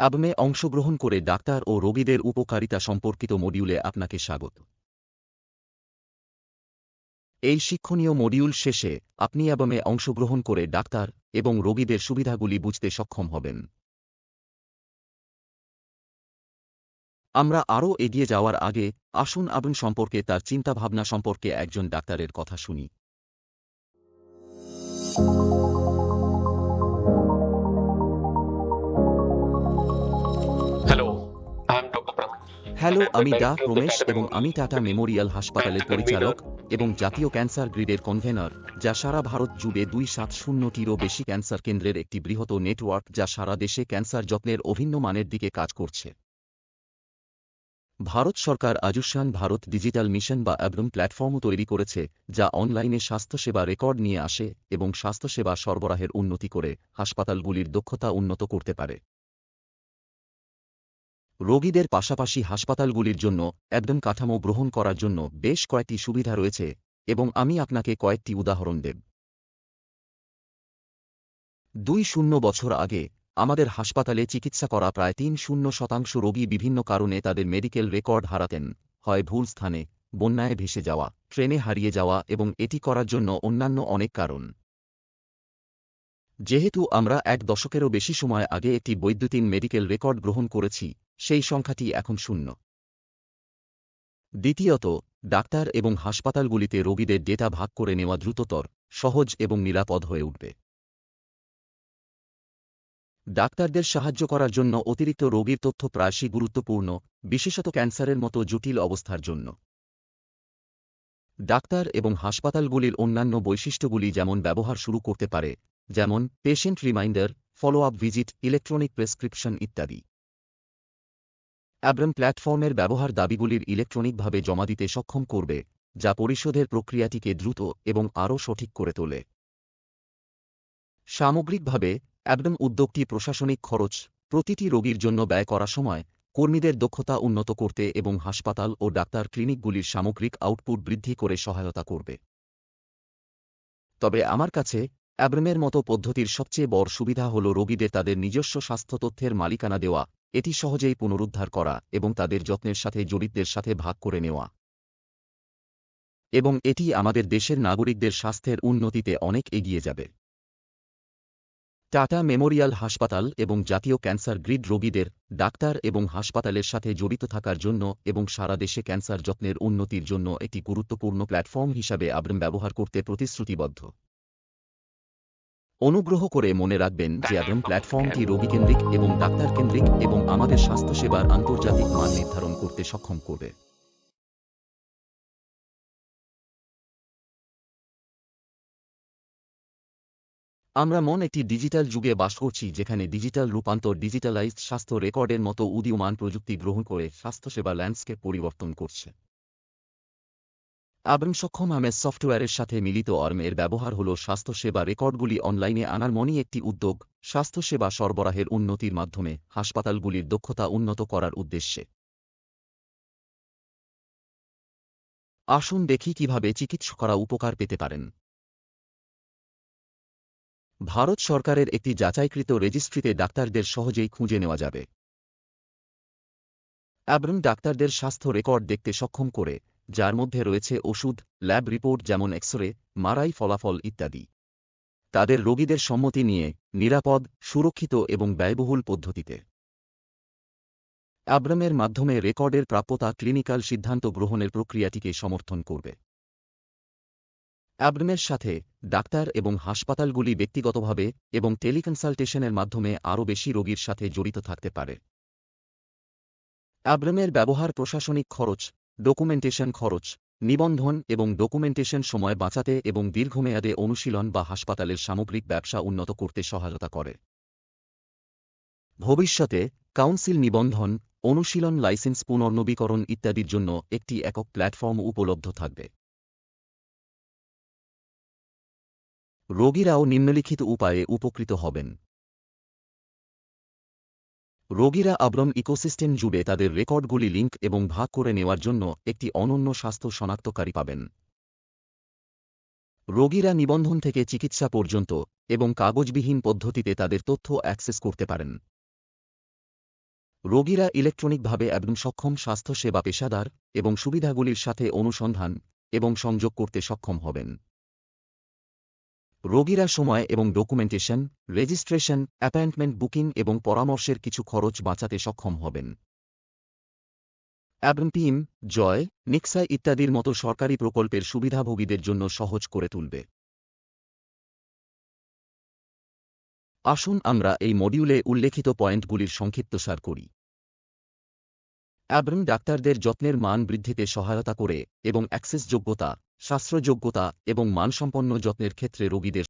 আবমে অংশগ্রহণ করে ডাক্তার ও রোগীদের উপকারিতা সম্পর্কিত মডিউলে আপনাকে স্বাগত। এই শিক্ষণীয় মডিউল শেষে আপনি অ্যাবমে অংশগ্রহণ করে ডাক্তার এবং রোগীদের সুবিধাগুলি বুঝতে সক্ষম হবেন। আমরা আরও এগিয়ে যাওয়ার আগে আসুন আবন সম্পর্কে তার চিন্তাভাবনা সম্পর্কে একজন ডাক্তারের কথা শুনি। হ্যালো আমি ডা রমেশ এবং আমি টাটা মেমোরিয়াল হাসপাতালের পরিচালক এবং জাতীয় ক্যান্সার গ্রিডের কনভেনর যা সারা ভারত জুড়ে দুই সাত শূন্যটিরও বেশি ক্যান্সার কেন্দ্রের একটি বৃহৎ নেটওয়ার্ক যা সারা দেশে ক্যান্সার যত্নের অভিন্ন মানের দিকে কাজ করছে। ভারত সরকার আয়ুষ্মান ভারত ডিজিটাল মিশন বা অ্যাব্রম প্ল্যাটফর্মও তৈরি করেছে যা অনলাইনে স্বাস্থ্যসেবা রেকর্ড নিয়ে আসে এবং স্বাস্থ্যসেবা সরবরাহের উন্নতি করে হাসপাতালগুলির দক্ষতা উন্নত করতে পারে। রোগীদের পাশাপাশি হাসপাতালগুলির জন্য একদম কাঠামো গ্রহণ করার জন্য বেশ কয়েকটি সুবিধা রয়েছে, এবং আমি আপনাকে কয়েকটি উদাহরণ দেব। দুই শূন্য বছর আগে, আমাদের হাসপাতালে চিকিৎসা করা প্রায় তিন শূন্য শতাংশ রোগী বিভিন্ন কারণে তাদের মেডিকেল রেকর্ড হারাতেন, হয় ভুল স্থানে, বন্যায় ভেসে যাওয়া, ট্রেনে হারিয়ে যাওয়া, এবং এটি করার জন্য অন্যান্য অনেক কারণ। যেহেতু আমরা এক দশকেরও বেশি সময় আগে একটি বৈদ্যুতিন মেডিকেল রেকর্ড গ্রহণ করেছি, সেই সংখ্যাটি এখন শূন্য। দ্বিতীয়ত, ডাক্তার এবং হাসপাতালগুলিতে রোগীদের ডেটা ভাগ করে নেওয়া দ্রুততর, সহজ এবং নিরাপদ হয়ে উঠবে। ডাক্তারদের সাহায্য করার জন্য অতিরিক্ত রোগীর তথ্য প্রায়শই গুরুত্বপূর্ণ, বিশেষত ক্যান্সারের মতো জটিল অবস্থার জন্য। ডাক্তার এবং হাসপাতালগুলির অন্যান্য বৈশিষ্ট্যগুলি যেমন ব্যবহার শুরু করতে পারে যেমন patient reminder follow up visit electronic prescription ইত্যাদি। অ্যাব্রাম প্ল্যাটফর্মের ব্যবহার দাবিগুলির ইলেকট্রনিকভাবে জমা দিতে সক্ষম করবে, যা পরিশোধের প্রক্রিয়াটিকে দ্রুত এবং আরও সঠিক করে তোলে। সামগ্রিকভাবে অ্যাবডম উদ্যোগটি প্রশাসনিক খরচ, প্রতিটি রোগীর জন্য ব্যয় করা সময়, কর্মীদের দক্ষতা উন্নত করতে এবং হাসপাতাল ও ডাক্তার ক্লিনিকগুলির সামগ্রিক আউটপুট বৃদ্ধি করে সহায়তা করবে। তবে আমার কাছে অ্যাব্রমের মতো পদ্ধতির সবচেয়ে বড় সুবিধা হল রোগীদের তাদের নিজস্ব স্বাস্থ্য তথ্যের মালিকানা দেওয়া, এটি সহজেই পুনরুদ্ধার করা এবং তাদের যত্নের সাথে জড়িতদের সাথে ভাগ করে নেওয়া। এবং এটি আমাদের দেশের নাগরিকদের স্বাস্থ্যের উন্নতিতে অনেক এগিয়ে যাবে। টাটা মেমোরিয়াল হাসপাতাল এবং জাতীয় ক্যান্সার গ্রিড রোগীদের ডাক্তার এবং হাসপাতালের সাথে জড়িত থাকার জন্য এবং সারা দেশে ক্যান্সার যত্নের উন্নতির জন্য একটি গুরুত্বপূর্ণ প্ল্যাটফর্ম হিসাবে আব্রম ব্যবহার করতে প্রতিশ্রুতিবদ্ধ। অনুগ্রহ করে মনে রাখবেন যে আব্রম প্ল্যাটফর্মটি রোগীকেন্দ্রিক এবং ডাক্তারকেন্দ্রিক এবং আমাদের স্বাস্থ্যসেবার আন্তর্জাতিক মান নির্ধারণ করতে সক্ষম করবে। আমরা মন একটি ডিজিটাল যুগে বাস করছি যেখানে ডিজিটাল রূপান্তর ডিজিটালাইজড স্বাস্থ্য রেকর্ডের মতো উদীয়মান প্রযুক্তি গ্রহণ করে স্বাস্থ্যসেবা ল্যান্ডস্কেপ পরিবর্তন করছে। আবরম সক্ষম আমেজ সফটওয়্যারের সাথে মিলিত আর্মের ব্যবহার হল স্বাস্থ্যসেবা রেকর্ডগুলি অনলাইনে আনার মনই একটি উদ্যোগ, স্বাস্থ্যসেবা সরবরাহের উন্নতির মাধ্যমে হাসপাতালগুলির দক্ষতা উন্নত করার উদ্দেশ্যে। আসুন দেখি কীভাবে চিকিৎসকরা উপকার পেতে পারেন। ভারত সরকারের একটি যাচাইকৃত রেজিস্ট্রিতে ডাক্তারদের সহজেই খুঁজে নেওয়া যাবে। অ্যাব্রম ডাক্তারদের স্বাস্থ্য রেকর্ড দেখতে সক্ষম করে যার মধ্যে রয়েছে ওষুধ, ল্যাব রিপোর্ট যেমন এক্সরে, মারাই ফলাফল ইত্যাদি। তাদের রোগীদের সম্মতি নিয়ে নিরাপদ, সুরক্ষিত এবং ব্যয়বহুল পদ্ধতিতে। অ্যাব্রামের মাধ্যমে রেকর্ডের প্রাপ্যতা ক্লিনিক্যাল সিদ্ধান্ত গ্রহণের প্রক্রিয়াটিকে সমর্থন করবে। অ্যাব্রমের সাথে ডাক্তার এবং হাসপাতালগুলি ব্যক্তিগতভাবে এবং টেলিকনসালটেশনের মাধ্যমে আরও বেশি রোগীর সাথে জড়িত থাকতে পারে। অ্যাব্রমের ব্যবহার প্রশাসনিক খরচ ডকুমেন্টেশন খরচ, নিবন্ধন এবং ডকুমেন্টেশন সময় বাঁচাতে এবং দীর্ঘমেয়াদে অনুশীলন বা হাসপাতালের সামগ্রিক ব্যবসা উন্নত করতে সহায়তা করে। ভবিষ্যতে, কাউন্সিল নিবন্ধন, অনুশীলন লাইসেন্স পুনর্নবীকরণ ইত্যাদির জন্য একটি একক প্ল্যাটফর্ম উপলব্ধ থাকবে। রোগীরাও নিম্নলিখিত উপায়ে উপকৃত হবেন। রোগীরা আব্রম ইকোসিস্টেম জুড়ে তাদের রেকর্ডগুলি লিঙ্ক এবং ভাগ করে নেওয়ার জন্য একটি অনন্য স্বাস্থ্য শনাক্তকারী পাবেন। রোগীরা নিবন্ধন থেকে চিকিৎসা পর্যন্ত এবং কাগজবিহীন পদ্ধতিতে তাদের তথ্য অ্যাক্সেস করতে পারেন। রোগীরা ইলেকট্রনিকভাবে এবং সক্ষম স্বাস্থ্যসেবা পেশাদার এবং সুবিধাগুলির সাথে অনুসন্ধান এবং সংযোগ করতে সক্ষম হবেন। রোগীরা সময় এবং ডকুমেন্টেশন, রেজিস্ট্রেশন, অ্যাপয়েন্টমেন্ট বুকিং এবং পরামর্শের কিছু খরচ বাঁচাতে সক্ষম হবেন। টিম, জয় নিক্সাই ইত্যাদির মতো সরকারি প্রকল্পের সুবিধাভোগীদের জন্য সহজ করে তুলবে। আসুন আমরা এই মডিউলে উল্লেখিত পয়েন্টগুলির সংক্ষিপ্তসার করি। অ্যাব্রন ডাক্তারদের যত্নের মান বৃদ্ধিতে সহায়তা করে এবং অ্যাক্সেস যোগ্যতা শাস্ত্রযোগ্যতা এবং মানসম্পন্ন যত্নের ক্ষেত্রে রোগীদের